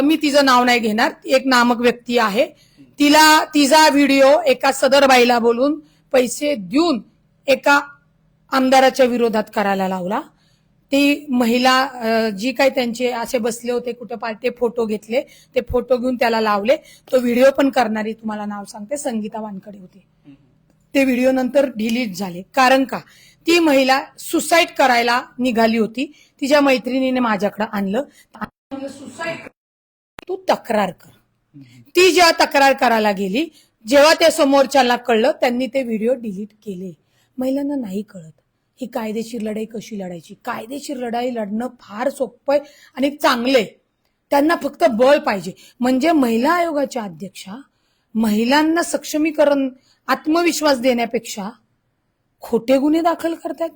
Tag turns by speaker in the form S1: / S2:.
S1: मी तिचं नाव नाही घेणार. एक नामक व्यक्ती आहे. तिला तिचा व्हिडिओ एका सदर बाईला बोलून पैसे देऊन एका आमदाराच्या विरोधात करायला लावला. ती महिला जी काही त्यांचे असे बसले होते कुठे पाय ते फोटो घेतले. ते फोटो घेऊन त्याला लावले. तो व्हिडिओ पण करणारी तुम्हाला नाव सांगते संगीता वानकडे होती. ते व्हिडिओ नंतर डिलीट झाले. कारण का? ती महिला सुसाईड करायला निघाली होती. तिच्या मैत्रिणीने माझ्याकडे आणलं. सुसाईड तू तक्रार कर. ती जेव्हा तक्रार करायला गेली जेव्हा त्या समोरच्याला कळलं त्यांनी ते व्हिडिओ डिलीट केले. महिलांना नाही कळत. ही कायदेशीर लढाई कशी लढायची? कायदेशीर लढाई लढणं फार सोपं आहे आणि चांगलंय. त्यांना फक्त बळ पाहिजे. म्हणजे महिला आयोगाच्या अध्यक्षा महिलांना सक्षमीकरण आत्मविश्वास देण्यापेक्षा खोटे गुन्हे दाखल करतायत?